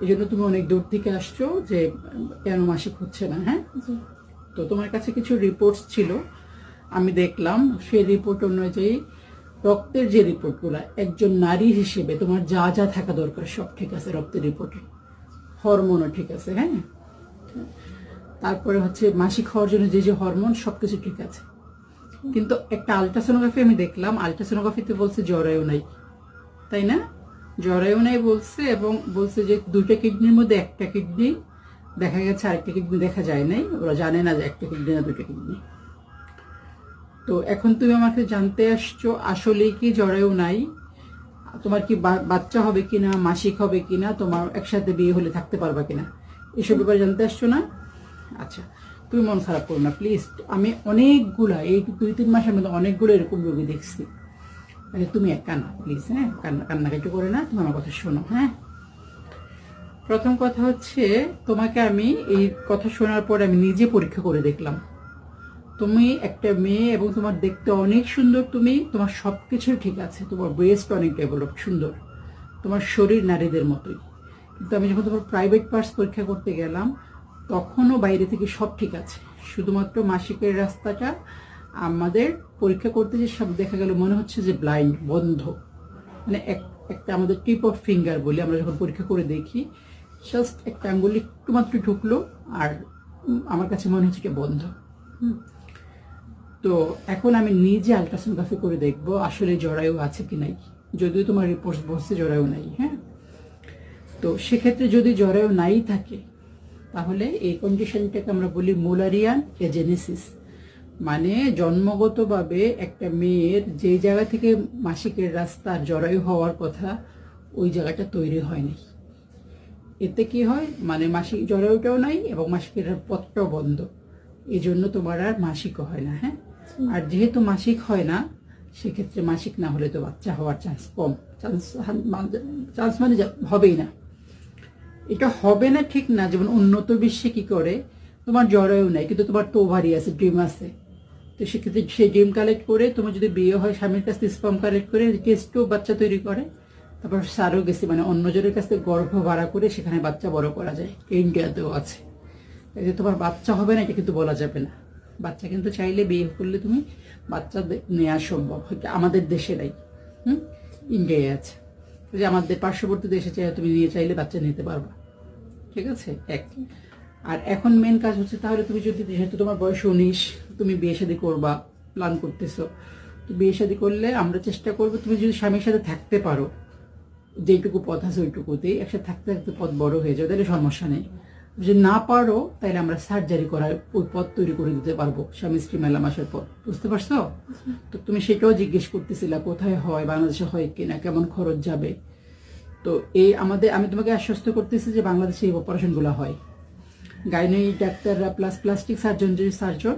এই জন্য তুমি অনেক দূর থেকে আসছো যে কেন মাসিক হচ্ছে না হ্যাঁ? তো তোমার কাছে কিছু রিপোর্টস ছিল আমি দেখলাম সেই রিপোর্ট অনুযায়ী রক্তের যে রিপোর্টগুলো একজন নারী হিসেবে তোমার যা যা থাকা দরকার সব ঠিক আছে রক্তের রিপোর্টে হরমোনও ঠিক আছে হ্যাঁ? তারপরে হচ্ছে মাসিক হওয়ার জন্য যে যে হরমোন সব কিছু ঠিক আছে। কিন্তু একটা আলট্রাসোনোগ্রাফি আমি দেখলাম আলট্রাসোনোগ্রাফিতে বলছে জরায়ু নাই তাই না? জরায়ু নাই বলছে এবং বলছে যে দুইটা কিডনির মধ্যে একটা কিডনি, দেখা গেছে আরেকটা কিডনি দেখা যায় নাই। ওরা জানে না যে একটা কিডনি না দুটো কিডনি। তো এখন তুমি আমাকে জানতে আসছো আসলে কি জরায়ু নাই? তোমার কি বাচ্চা হবে কিনা, মাসিক হবে কিনা, তোমার একসাথে বিয়ে হলে থাকতে পারবা কিনা? এসব ব্যাপারে জানতে আসছো না? আচ্ছা তুমি মন খারাপ করো না প্লিজ আমি অনেকগুলা, এই দুই তিন মাসের মধ্যে অনেকগুলো এরকম রোগী দেখছি। মানে তুমি এক কান্না প্লিজ হ্যাঁ? কান্না কান্নাকাটি করে না তুমি আমার কথা শোনো হ্যাঁ? প্রথম কথা হচ্ছে, তোমাকে আমি এই কথা শোনার পর আমি নিজে পরীক্ষা করে দেখলাম। তুমি একটা মেয়ে এবং তোমার দেখতে অনেক সুন্দর, তুমি, তোমার সব কিছুই ঠিক আছে, তোমার ব্রেস্ট অনেক ডেভেলপ সুন্দর। তোমার শরীর নারীদের মতোই। কিন্তু আমি যখন তোমার প্রাইভেট পার্টস পরীক্ষা করতে গেলাম, তখনও বাইরে থেকে সব ঠিক আছে। শুধুমাত্র মাসিকের রাস্তাটা আমাদের পরীক্ষা করতে যে সব দেখা গেল, মনে হচ্ছে যে ব্লাইন্ড বন্ধ। মানে এক, একটা আমাদের টিপ অফ ফিঙ্গার বলি, আমরা যখন পরীক্ষা করে দেখি জাস্ট একটা আঙ্গুল একটু মাত্র ঢুকলো, আর আমার কাছে মনে হচ্ছে এটা বন্ধ। তো এখন আমি নিজে আলট্রাসোনোগ্রাফি করে দেখব, আসলে জরায়ু আছে কি নাই। যদিও তোমার রিপোর্টস বসছে জরায়ু নাই হ্যাঁ? তো সেক্ষেত্রে যদি জরায়ু নাই থাকে, তাহলে এই কন্ডিশনটাকে আমরা বলি মোলারিয়ান এজেনেসিস মানে জন্মগতভাবে একটা মেয়ের যে জায়গা থেকে মাসিকের রাস্তা জরায়ু হওয়ার কথা ওই জায়গাটা তৈরি হয়নি। এতে কি হয়? মানে মাসিক জরায়ুটাও নাই এবং মাসিকের পথটাও বন্ধ। এই জন্য তোমার আর মাসিকও হয় না হ্যাঁ? আর যেহেতু মাসিক হয় না সেক্ষেত্রে মাসিক না হলে তো বাচ্চা হওয়ার চান্স কম। চান্স চান্স মানে হবেই না। এটা হবে না ঠিক না যেমন উন্নত বিশ্বে কি করে? তোমার জরায়ু নাই কিন্তু তোমার তো ওভারি আছে ড্রিম আছে। তো সেক্ষেত্রে সে ড্রিম কালেক্ট করে তোমার যদি বিয়ে হয়, স্বামীর কাছ থেকে স্পাম কালেক্ট করে টেস্টও বাচ্চা তৈরি করে, তারপর সারও গেছে মানে অন্যজনের কাছ থেকে গর্ভ ভাড়া করে সেখানে বাচ্চা বড় করা যায়। ইন্ডিয়াতেও আছে। যে তোমার বাচ্চা হবে না, এটা কিন্তু বলা যাবে না। বাচ্চা কিন্তু চাইলে বিয়ে করলে তুমি বাচ্চা নেওয়া সম্ভব। হয়তো আমাদের দেশে নাই। হুম? ইন্ডিয়ায় আছে। যে আমাদের পার্শ্ববর্তী দেশে চাই তুমি নিয়ে চাইলে বাচ্চা নিতে পারবা। ঠিক আছে? এক। আর এখন মেন কাজ হচ্ছে তাহলে তুমি যদি, যেহেতু তোমার বয়স উনিশ তুমি বিয়ে শাদী করবা প্ল্যান করতেছো। তো বিয়ে শাদী করলে আমরা চেষ্টা করব, তুমি যদি স্বামীর সাথে থাকতে পারো যেইটুকু পথ আছে ওইটুকুতেই একসাথে থাকতে থাকতে পথ বড় হয়ে যাবে, তাহলে সমস্যা নেই। যদি না পারো, তাহলে আমরা সার্জারি করার ওই পথ তৈরি করে দিতে পারব, স্বামী স্ত্রী মেলামেশার পর বুঝতে পারছ? তো তুমি সেটাও জিজ্ঞেস করতেছিলা, কোথায় হয়, বাংলাদেশে হয় কিনা, কেমন খরচ যাবে? তো এই আমাদের, আমি তোমাকে আশ্বস্ত করতেছি যে বাংলাদেশে এই অপারেশনগুলো হয়। গাইনি ডাক্তাররা প্লাস প্লাস্টিক সার্জন যে সার্জন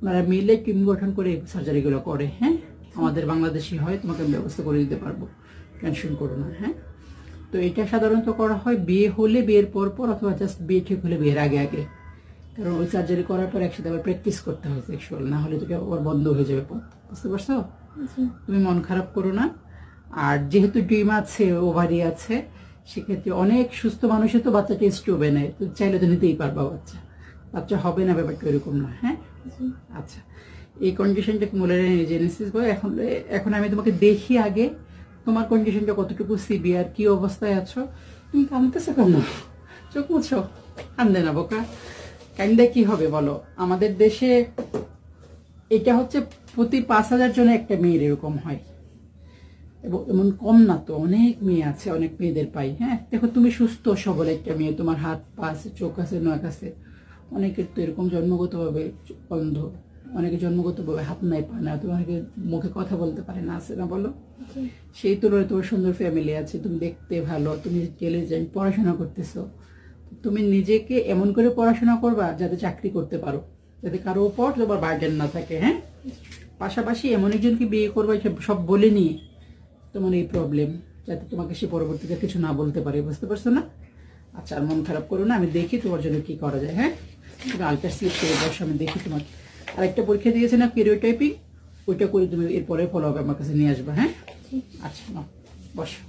ওনারা মিলে টিম গঠন করে সার্জারিগুলো করে হ্যাঁ? আমাদের বাংলাদেশি হয় তোমাকে আমি ব্যবস্থা করে দিতে পারব। টেনশন করো না হ্যাঁ? তো এটা সাধারণত করা হয় বিয়ে হলে বিয়ের পর পর অথবা জাস্ট বিয়ে ঠিক হলে বিয়ের আগে আগে। কারণ ওই সার্জারি করার পর একসাথে আবার প্র্যাকটিস করতে হয় সেক্সুয়াল না হলে তোকে আবার বন্ধ হয়ে যাবে। বুঝতে পারছ? তুমি মন খারাপ করো না। আর যেহেতু ডিম আছে ওভারি আছে সেক্ষেত্রে অনেক সুস্থ মানুষের তো বাচ্চা টেস্ট হবে না তো চাইলে তো নিতেই পারবা বাচ্চা। বাচ্চা হবে না ব্যাপারটা এরকম না হ্যাঁ? আচ্ছা এই কন্ডিশনটাকে মোলারিয়ান জেনেসিস বলে এখন এখন আমি তোমাকে দেখি আগে তোমার কন্ডিশনটা কতটুকু সিভিয়ার কি অবস্থায় আছো। তুমি কাঁদতেছো কেন? চোখ মুছো, কান্দে না বোকা। কান্দে কি হবে বলো? আমাদের দেশে এটা হচ্ছে প্রতি পাঁচ হাজার জনে একটা মেয়ের এরকম হয়। এবং এমন কম না তো, অনেক মেয়ে আছে, অনেক মেয়েদের পাই হ্যাঁ? দেখো, তুমি সুস্থ, সবল একটা মেয়ে, তোমার হাত পা আছে, চোখ আছে, নখ আছে। অনেকের তো এরকম জন্মগতভাবে অন্ধ অনেকে জন্মগতভাবে হাত নাই পায় না তোমাকে মুখে কথা বলতে পারে না আছে না বলো? সেই তুলনায় তোমার সুন্দর ফ্যামিলি আছে তুমি দেখতে ভালো তুমি জেলে যাই পড়াশোনা করতেছো তুমি নিজেকে এমন করে পড়াশোনা করবা যাতে চাকরি করতে পারো যাতে কারও উপর তোমার বার্ডেন না থাকে হ্যাঁ? পাশাপাশি এমন একজনকে বিয়ে করবা সব বলে নিয়ে তোমার এই প্রবলেম যাতে তোমাকে সে পরবর্তীতে কিছু না বলতে পারে বুঝতে পারছ না? আচ্ছা আর মন খারাপ করো না আমি দেখি তোমার জন্য কি করা যায় হ্যাঁ? তুমি আলট্রা করে বসে আমি দেখি তোমাকে। আর একটা পরীক্ষা দিয়েছে না টাইপিং ওইটা করে তুমি এরপরে ফলো হবে আমার কাছে নিয়ে আসবা হ্যাঁ? আচ্ছা নাও বসো।